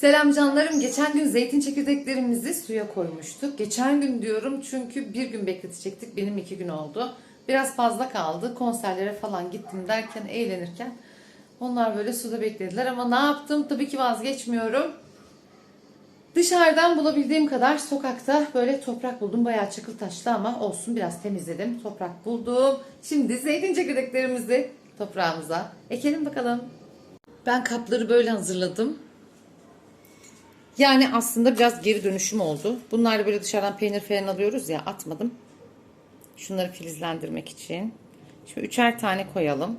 Selam canlarım. Geçen gün zeytin çekirdeklerimizi suya koymuştuk. Geçen gün diyorum çünkü bir gün bekletecektik. Benim iki gün oldu. Biraz fazla kaldı. Konserlere falan gittim derken, eğlenirken onlar böyle suda beklediler. Ama ne yaptım? Tabii ki vazgeçmiyorum. Dışarıdan bulabildiğim kadar sokakta böyle toprak buldum. Bayağı çakıl taşlı ama olsun biraz temizledim. Toprak buldum. Şimdi zeytin çekirdeklerimizi toprağımıza ekelim bakalım. Ben kapları böyle hazırladım. Yani aslında biraz geri dönüşüm oldu. Bunlar da böyle dışarıdan peynir falan alıyoruz ya atmadım. Şunları filizlendirmek için. Şimdi üçer tane koyalım.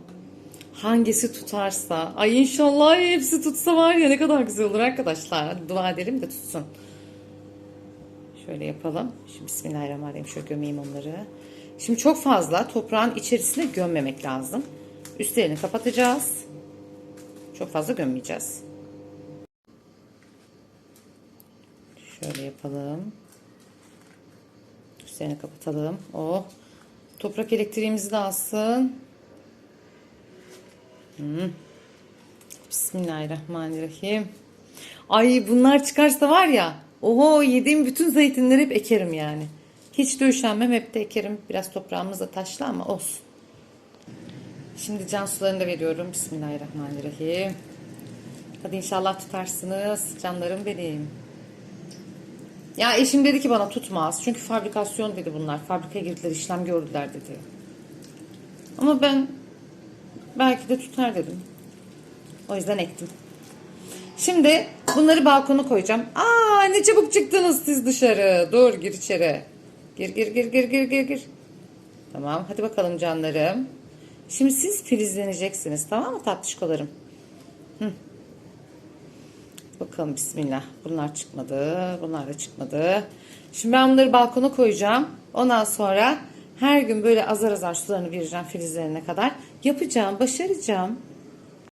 Hangisi tutarsa. Ay inşallah hepsi tutsa var ya ne kadar güzel olur arkadaşlar. Hadi dua edelim de tutsun. Şöyle yapalım. Şimdi Bismillahirrahmanirrahim. Şöyle gömeyim onları. Şimdi çok fazla toprağın içerisine gömmemek lazım. Üstlerini kapatacağız. Çok fazla gömmeyeceğiz. Şöyle yapalım. Üstlerini kapatalım. Oh. Toprak elektriğimizi de alsın. Hmm. Bismillahirrahmanirrahim. Ay bunlar çıkarsa var ya. Oho yediğim bütün zeytinleri hep ekerim yani. Hiç de üşenmem hep de ekerim. Biraz toprağımız da taşlı ama olsun. Şimdi can sularını da veriyorum. Bismillahirrahmanirrahim. Hadi inşallah tutarsınız canlarım benim. Ya eşim dedi ki bana tutmaz. Çünkü fabrikasyon dedi bunlar. Fabrikaya girdiler, işlem gördüler dedi. Ama ben belki de tutar dedim. O yüzden ektim. Şimdi bunları balkona koyacağım. Aa ne çabuk çıktınız siz dışarı. Dur gir içeri. Gir gir gir gir gir gir gir. Tamam hadi bakalım canlarım. Şimdi siz filizleneceksiniz tamam mı tatlışkolarım? Hı. Bakalım bismillah. Bunlar çıkmadı. Bunlar da çıkmadı. Şimdi ben bunları balkona koyacağım. Ondan sonra her gün böyle azar azar sularını vereceğim filizlerine kadar. Yapacağım, başaracağım.